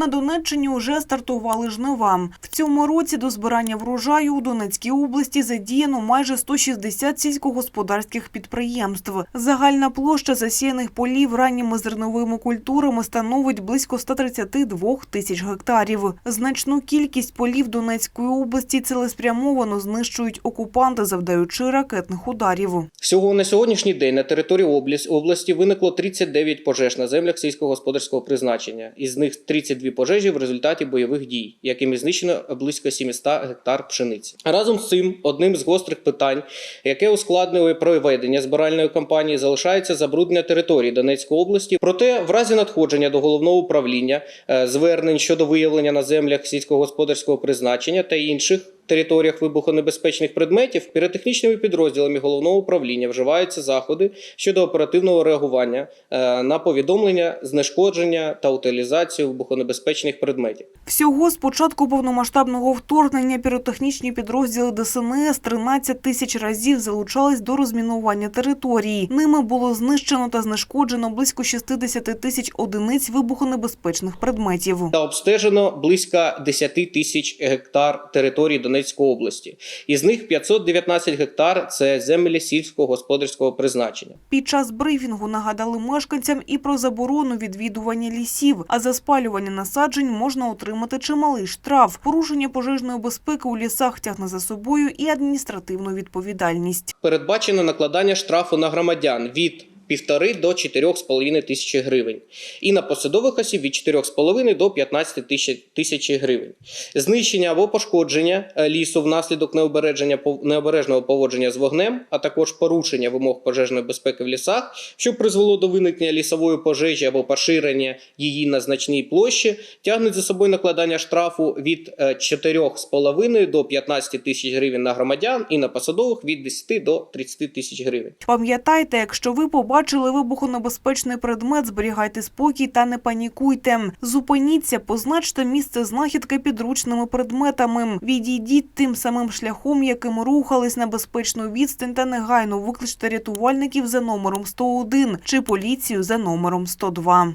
На Донеччині уже стартували жнива. В цьому році до збирання врожаю у Донецькій області задіяно майже 160 сільськогосподарських підприємств. Загальна площа засіяних полів ранніми зерновими культурами становить близько 132 тисяч гектарів. Значну кількість полів Донецької області цілеспрямовано знищують окупанти, завдаючи ракетних ударів. Всього на сьогоднішній день на території області виникло 39 пожеж на землях сільськогосподарського призначення. Із них 32 пожежі в результаті бойових дій, якими знищено близько 700 гектар пшениці. Разом з цим, одним з гострих питань, яке ускладнює проведення збиральної кампанії, залишається забруднення території Донецької області. Проте, в разі надходження до головного управління е, звернень щодо виявлення на землях сільськогосподарського призначення та інших територіях вибухонебезпечних предметів піротехнічними підрозділами головного управління вживаються заходи щодо оперативного реагування е, на повідомлення, знешкодження та утилізацію вибухонебезпечних предметів. Всього з початку повномасштабного вторгнення піротехнічні підрозділи ДСНС 13 тисяч разів залучались до розмінування території. Ними було знищено та знешкоджено близько 60 тисяч одиниць вибухонебезпечних предметів. Та обстежено близько 10 тисяч гектар території Донецької області. Із них 519 гектар це землі сільськогосподарського призначення. Під час брифінгу нагадали мешканцям і про заборону відвідування лісів, а за спалювання насаджень можна отримати чималий штраф. Порушення пожежної безпеки у лісах тягне за собою і адміністративну відповідальність. Передбачено накладання штрафу на громадян від 1,5 до 4,5 тисячі гривень. І на посадових осіб від 4,5 до 15 тисяч гривень. Знищення або пошкодження е, лісу внаслідок необережного поводження з вогнем, а також порушення вимог пожежної безпеки в лісах, що призвело до виникнення лісової пожежі або поширення її на значній площі, тягнуть за собою накладання штрафу від е, 4,5 до 15 тисяч гривень на громадян і на посадових від 10 до 30 тисяч гривень. Пам'ятайте, якщо ви побачили вибухонебезпечний предмет, зберігайте спокій та не панікуйте. Зупиніться, позначте місце знахідки підручними предметами. Відійдіть тим самим шляхом, яким рухались на безпечну відстань та негайно викличте рятувальників за номером 101 чи поліцію за номером 102.